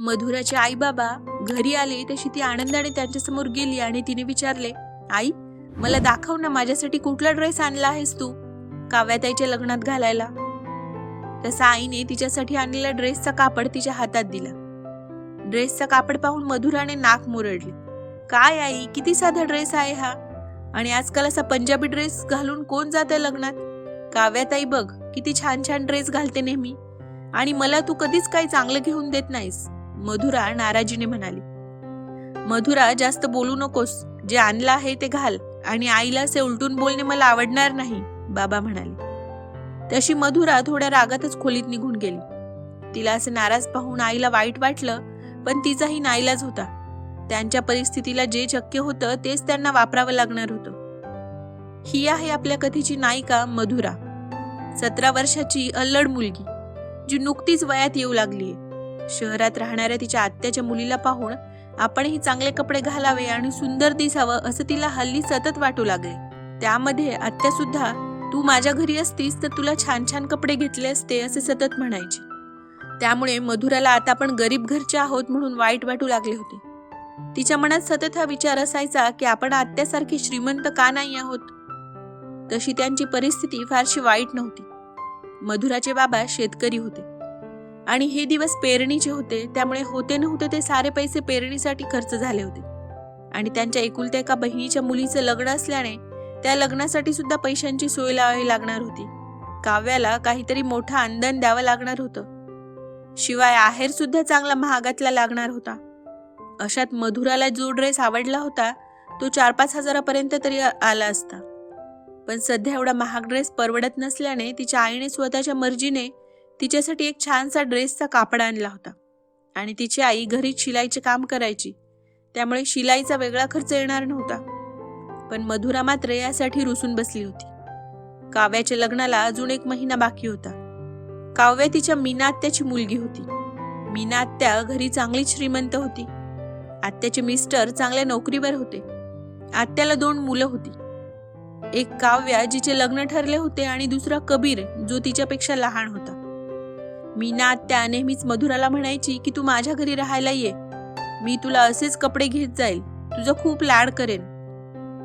मधुराचे आई बाबा घरी आले तशी ती आनंदाने त्यांच्यासमोर गेली आणि तिने विचारले आई मला दाखव ना माझ्यासाठी कुठला ड्रेस आणला आहेस तू काव्याताईच्या लग्नात घालायला. तसा आईने तिच्यासाठी आणलेला ड्रेसचा कापड तिच्या हातात दिला. ड्रेसचा कापड पाहून मधुराने नाक मुरडले. काय आई किती साधा ड्रेस आहे हा? आणि आजकाल असा पंजाबी ड्रेस घालून कोण जाते लग्नात? काव्याताई बघ किती छान छान ड्रेस घालते नेहमी. आणि मला तू कधीच काही चांगलं घेऊन देत नाहीस. मधुरा नाराजीने म्हणाली. मधुरा जास्त बोलू नकोस. जे आणलं आहे ते घाल. आणि आईला असे उलटून बोलणे मला आवडणार नाही बाबा म्हणाले. तशी मधुरा थोड्या रागातच खोलीत निघून गेली. तिला असं नाराज पाहून आईला वाईट वाटलं पण तिचाही नाईलाज होता. त्यांच्या परिस्थितीला जे शक्य होतं तेच त्यांना वापरावं लागणार होतं. ही आहे आपल्या कथेची नायिका मधुरा. सतरा वर्षाची अल्लड मुलगी जी नुकतीच वयात येऊ लागलीये. शहरात राहणाऱ्या तिच्या आत्याच्या मुलीला पाहून आपणही चांगले कपडे घालावे आणि सुंदर दिसावं असं तिला हल्ली सतत वाटू लागले. त्यामध्ये आत्या सुद्धा तू माझ्या घरी असतीस तर तुला छान छान कपडे घेतले असते असे सतत म्हणायची. त्यामुळे मधुराला आता आपण गरीब घरचे आहोत म्हणून वाईट वाटू लागले होते. तिच्या मनात सतत हा विचार असायचा की आपण आत्यासारखी श्रीमंत का नाही आहोत? तशी त्यांची परिस्थिती फारशी वाईट नव्हती. मधुराचे बाबा शेतकरी होते. आणि हे दिवस पेरणीचे होते त्यामुळे होते नव्हते ते सारे पैसे पेरणीसाठी खर्च झाले होते. आणि त्यांच्या एकुलत्या एका बहिणीच्या मुलीचं लग्न असल्याने त्या लग्नासाठी सुद्धा पैशांची सोय लावावी लागणार होती. काव्याला काहीतरी मोठं अंदन द्यावं लागणार होतं. शिवाय आहेर सुद्धा चांगला महागातला लागणार होता. अशात मधुराला जो ड्रेस आवडला होता तो चार पाच हजारापर्यंत तरी आला असता. पण सध्या एवढा महाग ड्रेस परवडत नसल्याने तिच्या आईने स्वतःच्या मर्जीने तिच्यासाठी एक छानसा ड्रेसचा कापड आणला होता. आणि तिची आई घरी शिलाईचे काम करायची. त्यामुळे शिलाईचा वेगळा खर्च येणार नव्हता. पण मधुरा मात्र यासाठी रुसून बसली होती. काव्याच्या लग्नाला अजून एक महिना बाकी होता. काव्या तिच्या मीना आत्याची मुलगी होती. मीना आत्या घरी चांगली श्रीमंत होती. आत्याचे मिस्टर चांगल्या नोकरीवर होते. आत्याला दोन मुलं होती. एक काव्या जिचे लग्न ठरले होते आणि दुसरा कबीर जो तिच्यापेक्षा लहान होता. मीना आत्या नेहमीच मधुराला म्हणायची की तू माझ्या घरी राहायला ये. मी तुला असेच कपडे घेत जाईल. तुझं खूप लाड करेन.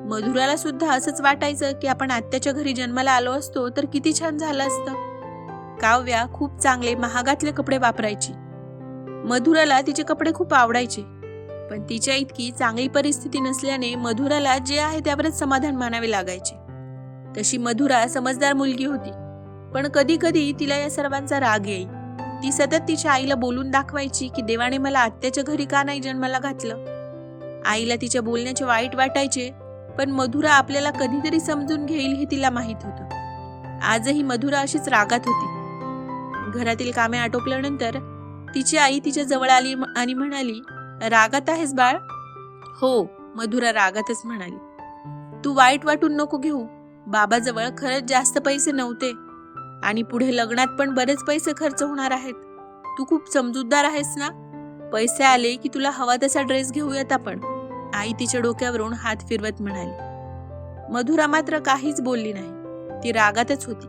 मधुराला सुद्धा असंच वाटायचं की आपण आत्याच्या घरी जन्माला आलो असतो तर किती छान झालं असतं. काव्या खूप चांगले महागातले कपडे वापरायची. मधुराला तिचे कपडे खूप आवडायचे. पण तिच्या इतकी चांगली परिस्थिती नसल्याने मधुराला जे आहे त्यावरच समाधान मानावे लागायचे. तशी मधुरा समजदार मुलगी होती. पण कधी कधी तिला या सर्वांचा राग येई ती सतत तिच्या आईला बोलून दाखवायची की देवाने मला आत्याच्या घरी का नाही जन्माला घातलं? आईला तिच्या बोलण्याचे वाईट वाटायचे पण मधुरा आपल्याला कधीतरी समजून घेईल हे तिला माहीत होतं. आजही मधुरा अशीच रागात होती. घरातील कामे आटोपल्यानंतर तिची आई तिच्या जवळ आली आणि म्हणाली रागात आहेस बाळ? हो मधुरा रागातच म्हणाली. तू वाईट वाटून नको घेऊ. बाबाजवळ खरंच जास्त पैसे नव्हते. आणि पुढे लग्नात पण बरेच पैसे खर्च होणार आहेत. तू खूप समजूतदार आहेस ना? पैसे आले की तुला हवा तसा ड्रेस घेऊयात आपण. आई तिच्या डोक्यावरून हात फिरवत म्हणाली. मधुरा मात्र काहीच बोलली नाही. ती रागातच होती.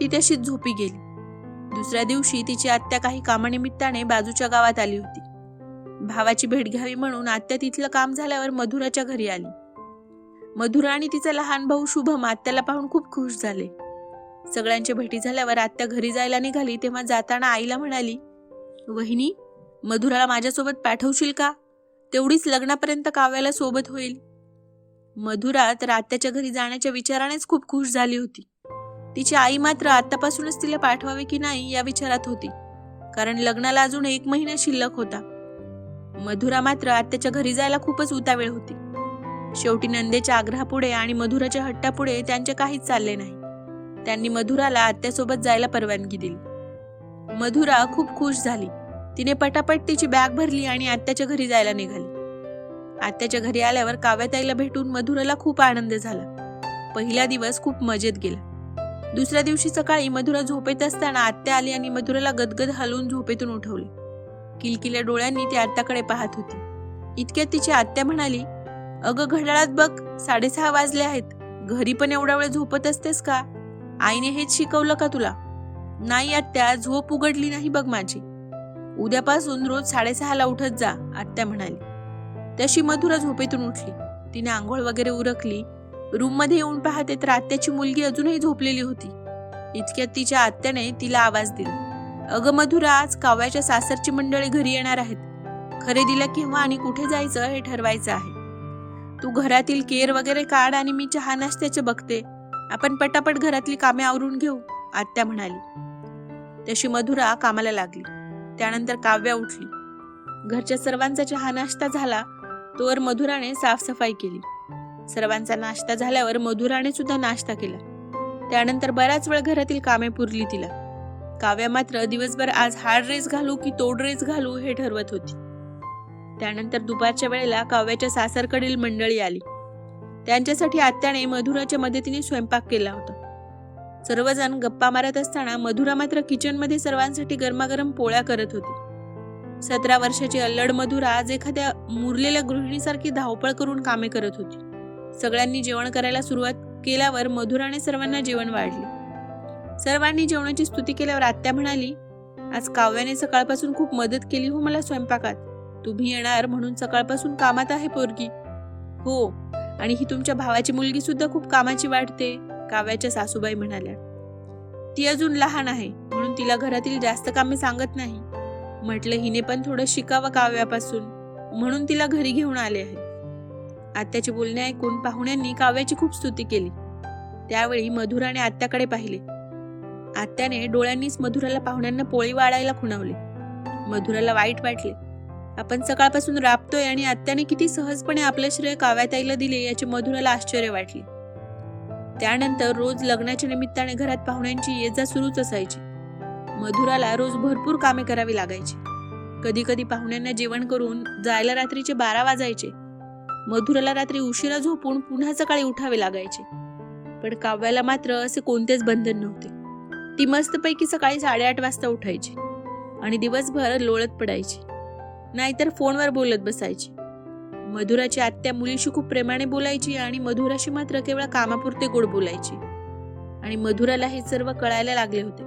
ती तशीच झोपी गेली. दुसऱ्या दिवशी तिची आत्या काही कामानिमित्ताने बाजूच्या गावात आली होती. भावाची भेट घ्यावी म्हणून आत्या तिथलं काम झाल्यावर मधुराच्या घरी आली. मधुरा आणि तिचा लहान भाऊ शुभम आत्याला पाहून खूप खुश झाले. सगळ्यांच्या भेटी झाल्यावर आत्या घरी जायला निघाली तेव्हा जाताना आईला म्हणाली वहिनी मधुराला माझ्यासोबत पाठवशील का? तेवढीच लग्नापर्यंत काव्याला सोबत होईल. मधुरा तर आत्याच्या घरी जाण्याच्या विचारानेच खूप खुश झाली होती. तिची आई मात्र आतापासूनच तिला पाठवावे की नाही या विचारात होती कारण लग्नाला अजून एक महिना शिल्लक होता. मधुरा मात्र आत्याच्या घरी जायला खूपच उतावेळ होती. शेवटी नंदेच्या आग्रहापुढे आणि मधुराच्या हट्टापुढे त्यांचे काहीच चालले नाही. त्यांनी मधुराला आत्यासोबत जायला परवानगी दिली. मधुरा खूप खुश झाली. तिने पटापट तिची बॅग भरली आणि आत्याच्या घरी जायला निघाली. आत्याच्या घरी आल्यावर काव्याताईला भेटून मधुराला खूप आनंद झाला. पहिला दिवस खूप मजेत गेला. दुसऱ्या दिवशी सकाळी मधुरा झोपेत असताना आत्या आली आणि मधुराला गदगद हलवून झोपेतून उठवले. किलकिल्या डोळ्यांनी ती आत्याकडे पाहत होती. इतक्यात तिची आत्या म्हणाली अगं घड्याळात बघ साडेसहा वाजले आहेत. घरी पण एवढा वेळ झोपत असतेस का? आईने हेच शिकवलं का तुला? नाही आत्या झोप उघडली नाही बघ माझी. उद्यापासून रोज साडेसहाला उठत जा आत्या म्हणाली. तशी मधुरा झोपेतून उठली. तिने आंघोळ वगैरे उरकली. रूममध्ये येऊन पाहते तर आत्याची मुलगी अजूनही झोपलेली होती. इतक्यात तिच्या आत्याने तिला आवाज दिला. अगं मधुरा आज काव्याच्या सासरची मंडळी घरी येणार आहेत. खरेदीला केव्हा आणि कुठे जायचं हे ठरवायचं आहे. तू घरातील केर वगैरे काढ आणि मी चहा नाश्त्याचे बघते. आपण पटापट घरातली कामे आवरून घेऊ आत्या म्हणाली. तशी मधुरा कामाला लागली. त्यानंतर काव्या उठली. घरच्या सर्वांचा चहा नाश्ता झाला तोवर मधुराने साफसफाई केली. सर्वांचा नाश्ता झाल्यावर मधुराने सुद्धा नाश्ता केला. त्यानंतर बराच वेळ घरातील कामे पुरली तिला. काव्या मात्र दिवसभर आज हार्ड ड्रेस घालू की तोड ड्रेस घालू हे ठरवत होती. त्यानंतर दुपारच्या वेळेला काव्याच्या सासरकडील मंडळी आली. त्यांच्यासाठी आत्याने मधुराच्या मदतीने स्वयंपाक केला होता. सर्वजण गप्पा मारत असताना मधुरा मात्र किचनमध्ये सर्वांसाठी गरमागरम पोळ्या करत होती. सतरा वर्षाची अल्लड मधुरा आज एखाद्या मुरलेल्या गृहिणीसारखी धावपळ करून कामे करत होती. सगळ्यांनी जेवण करायला सुरुवात केल्यावर मधुराने सर्वांना जेवण वाढले. सर्वांनी जेवणाची स्तुती केल्यावर आत्या म्हणाली आज काव्याने सकाळपासून खूप मदत केली हो मला स्वयंपाकात. तुम्ही येणार म्हणून सकाळपासून कामात आहे पोरगी. हो. आणि ही तुमच्या भावाची मुलगी सुद्धा खूप कामाची वाटते काव्याच्या सासूबाई म्हणाल्या. ती अजून लहान आहे म्हणून तिला घरातील जास्त कामे सांगत नाही. म्हटलं हिने पण थोडं शिकावं काव्यापासून म्हणून तिला घरी घेऊन आले आहे. आत्याचे बोलणे ऐकून पाहुण्यांनी काव्याची खूप स्तुती केली. त्यावेळी मधुराने आत्याकडे पाहिले. आत्याने डोळ्यांनीच मधुराला पाहुण्यांना पोळी वाढायला खुणावले. मधुराला वाईट वाटले. आपण सकाळपासून राबतोय आणि आत्याने किती सहजपणे आपलं श्रेय काव्याताईला दिले याचे मधुराला आश्चर्य वाटले. त्यानंतर रोज लग्नाच्या निमित्ताने घरात पाहुण्यांची ये जा सुरूच असायची. मधुराला रोज भरपूर कामे करावी लागायची. कधी कधी पाहुण्यांना जेवण करून जायला रात्रीचे बारा वाजायचे. मधुराला रात्री उशिरा झोपून पुन्हा सकाळी उठावे लागायचे. पण काव्याला मात्र असे कोणतेच बंधन नव्हते. ती मस्तपैकी सकाळी साडेआठ वाजता उठायची आणि दिवसभर लोळत पडायची. नाहीतर फोनवर बोलत बसायची. मधुराची आत्या मुलीशी खूप प्रेमाने बोलायची आणि मधुराशी मात्र केवळ कामापुरते गोड बोलायची. आणि मधुराला हे सर्व कळायला लागले होते.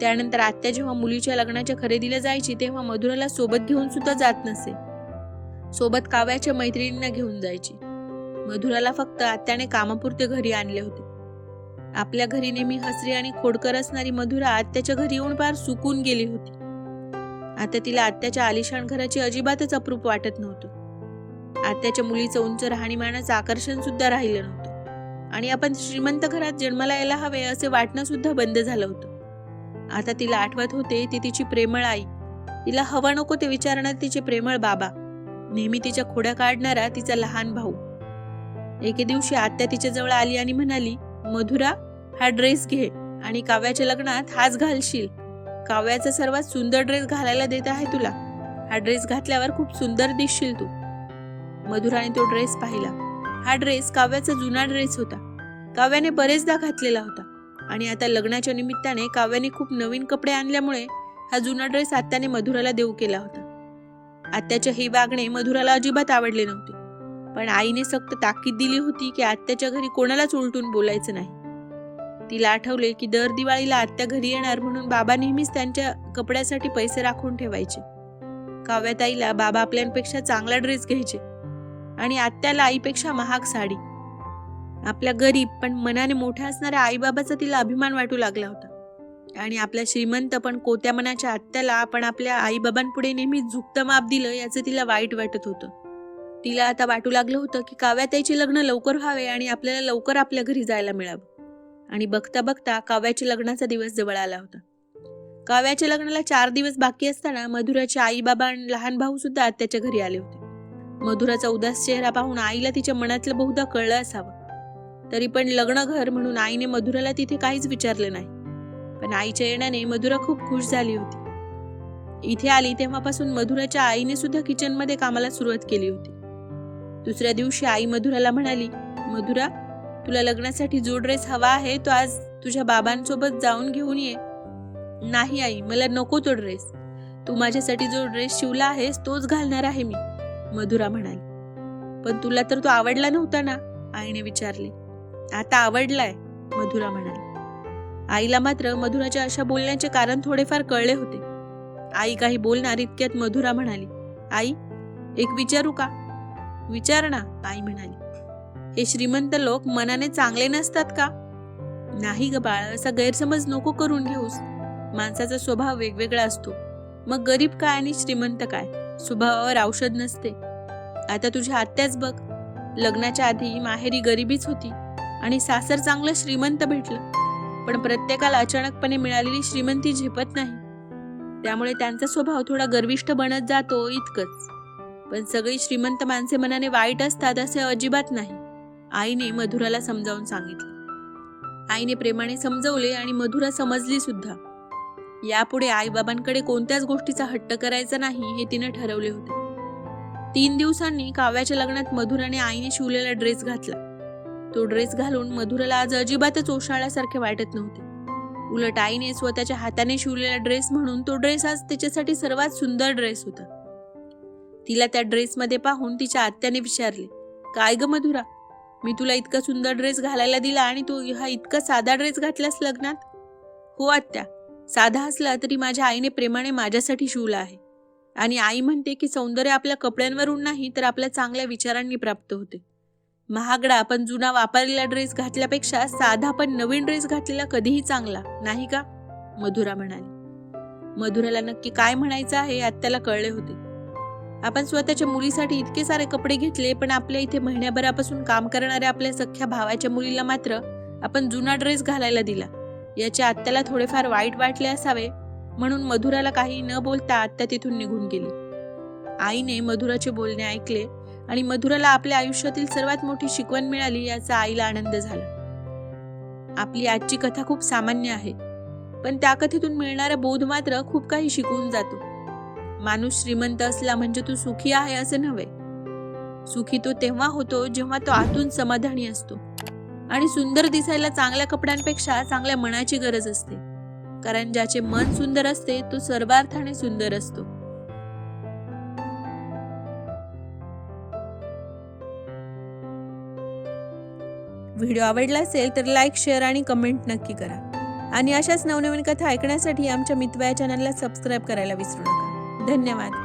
त्यानंतर आत्या जेव्हा मुलीच्या लग्नाच्या खरेदीला जायची तेव्हा मधुराला सोबत घेऊन सुद्धा जात नसे. सोबत काव्याच्या मैत्रिणींना घेऊन जायची. मधुराला फक्त आत्याने कामापुरते घरी आणले होते. आपल्या घरी नेहमी हसरी आणि खोडकर असणारी मधुरा आत्याच्या घरी येऊन फार सुकून गेली होती. आता तिला आत्याच्या आलिशान घराची अजिबातच अप्रूप वाटत नव्हतं. आत्याच्या मुलीचं उंच राहणीमानाचं आकर्षण सुद्धा राहिलं नव्हतं. आणि आपण श्रीमंत घरात जन्माला यायला हवे असे वाटणं सुद्धा बंद झालं होतं. आता तिला आठवत होते ती तिची प्रेमळ आई. तिला हवा नको ते विचारणार तिचे प्रेमळ बाबा. नेहमी तिच्या खोड्या काढणारा तिचा लहान भाऊ. एके दिवशी आत्या तिच्या जवळ आली आणि म्हणाली मधुरा हा ड्रेस घे आणि काव्याच्या लग्नात हाच घालशील. काव्याचा सर्वात सुंदर ड्रेस घालायला देत आहे तुला. हा ड्रेस घातल्यावर खूप सुंदर दिसशील तू. मधुराने तो ड्रेस पाहिला. हा ड्रेस काव्याचा जुना ड्रेस होता. काव्याने बरेचदा घातलेला होता. आणि आता लग्नाच्या निमित्ताने काव्याने खूप नवीन कपडे आणल्यामुळे हा जुना ड्रेस आत्याने मधुराला देऊ केला होता. आत्याचे हे वागणे मधुराला अजिबात आवडले नव्हते. पण आईने सक्त ताकीद दिली होती की आत्याच्या घरी कोणालाच उलटून बोलायचं नाही. तिला आठवले की दर दिवाळीला आत्या घरी येणार म्हणून बाबा नेहमीच त्यांच्या कपड्यासाठी पैसे राखून ठेवायचे. काव्याताईला बाबा आपल्यापेक्षा चांगला ड्रेस घ्यायचे आणि आत्याला आईपेक्षा महाग साडी. आपल्या गरीब पण मनाने मोठ्या असणाऱ्या आईबाबाचा तिला अभिमान वाटू लागला होता. आणि आपल्या श्रीमंत पण कोत्या मनाच्या आत्याला आपण आपल्या आईबाबांपुढे नेहमी झुकतं माप दिलं याचं तिला वाईट वाटत होतं. तिला आता वाटू लागलं होतं की काव्याताईचे लग्न लवकर व्हावे आणि आपल्याला लवकर आपल्या घरी जायला मिळावं. आणि बघता बघता काव्याच्या लग्नाचा दिवस जवळ आला होता. काव्याच्या लग्नाला चार दिवस बाकी असताना मधुराचे आई बाबा आणि लहान भाऊ सुद्धा आत्याच्या घरी आले होते. मधुराचा उदास चेहरा पाहून आईला तिच्या मनातलं बहुधा कळलं असावं. तरी पण लग्न घर म्हणून आईने मधुराला तिथे काहीच विचारलं नाही. पण आईच्या येण्याने मधुरा खूप खुश झाली होती. इथे आली तेव्हापासून मधुराच्या आईने सुद्धा किचनमध्ये कामाला सुरुवात केली होती. दुसऱ्या दिवशी आई मधुराला म्हणाली मधुरा तुला लग्नासाठी जो ड्रेस हवा आहे तो आज तुझ्या बाबांसोबत जाऊन घेऊन ये. नाही आई मला नको तो ड्रेस तू माझ्यासाठी जो ड्रेस शिवला आहेस तोच घालणार आहे मी मधुरा म्हणाली. पण तुला तर तो आवडला नव्हता ना आईने विचारले. आता आवडलाय मधुरा म्हणाली. आईला मात्र मधुराच्या अशा बोलण्याचे कारण थोडेफार कळले होते. आई काही बोलणार इतक्यात मधुरा म्हणाली आई एक विचारू का? विचार ना आई म्हणाली. हे श्रीमंत लोक मनाने चांगले नसतात का? नाही ग बाळ असा गैरसमज नको करून घेऊस. माणसाचा स्वभाव वेगवेगळा असतो. मग गरीब काय आणि श्रीमंत काय? स्वभावावर औषध नसते. आता तुझ्या आत्याच बघ. लग्नाच्या आधी माहेरी गरिबीच होती आणि सासर चांगलं श्रीमंत भेटलं. पण प्रत्येकाला अचानकपणे मिळालेली श्रीमंती झेपत नाही. त्यामुळे त्यांचा स्वभाव थोडा गर्विष्ठ बनत जातो इतकंच. पण सगळी श्रीमंत माणसे मनाने वाईट असतात असे अजिबात नाही. आईने मधुराला समजावून सांगितले. आईने प्रेमाने समजवले आणि मधुरा समजली सुद्धा. यापुढे आईबाबांकडे कोणत्याच गोष्टीचा हट्ट करायचा नाही हे तिने ठरवले होते. तीन दिवसांनी काव्याच्या लग्नात मधुराने आईने शिवलेला ड्रेस घातला. तो ड्रेस घालून मधुराला आज अजिबातच ओशाळ्यासारखे वाटत नव्हते. उलट आईने स्वतःच्या हाताने शिवलेला ड्रेस म्हणून तो ड्रेस आज तिच्यासाठी सर्वात सुंदर ड्रेस होता. तिला त्या ड्रेसमध्ये पाहून तिच्या आत्याने विचारले काय ग मधुरा? मी तुला इतका सुंदर ड्रेस घालायला दिला आणि तू हा इतका साधा ड्रेस घातलास लग्नात? हो आत्या. साधा असला तरी माझ्या आईने प्रेमाने माझ्यासाठी शिवला आहे. आणि आई म्हणते की सौंदर्य आपल्या कपड्यांवरून नाही तर आपल्या चांगल्या विचारांनी प्राप्त होते. महागडा पण जुना वापरलेला ड्रेस घातल्यापेक्षा साधा पण नवीन ड्रेस घातलेला कधीही चांगला नाही का? मधुरा म्हणाली. मधुराला नक्की काय म्हणायचं आहे आत्याला कळले होते. आपण स्वतःच्या मुलीसाठी इतके सारे कपडे घेतले पण आपल्या इथे महिन्याभरापासून काम करणाऱ्या आपल्या सख्या भावाच्या मुलीला मात्र आपण जुना ड्रेस घालायला दिला. याच्या आत्याला थोडेफार वाईट वाटले असावे म्हणून मधुराला काही न बोलता आत्या तिथून निघून गेली. आईने मधुराचे बोलणे ऐकले आणि मधुराला आपल्या आयुष्यातील सर्वात मोठी शिकवण मिळाली याचा आईला आनंद झाला. आपली आजची कथा खूप सामान्य आहे पण त्या कथेतून मिळणारा बोध मात्र खूप काही शिकवून जातो. माणूस श्रीमंत असला म्हणजे तो सुखी आहे असं नव्हे. सुखी तो तेव्हा होतो जेव्हा तो आतून समाधानी असतो. आणि सुंदर दिसायला चांगल्या कपड्यांपेक्षा चांगल्या मनाची गरज असते. कारण ज्याचे मन सुंदर असते तो सर्वार्थाने सुंदर असतो. व्हिडिओ आवडला असेल तर लाईक शेअर आणि कमेंट नक्की करा. आणि अशाच नवनवीन कथा ऐकण्यासाठी आमच्या मितवाया चॅनलला सबस्क्राईब करायला विसरू नका. धन्यवाद.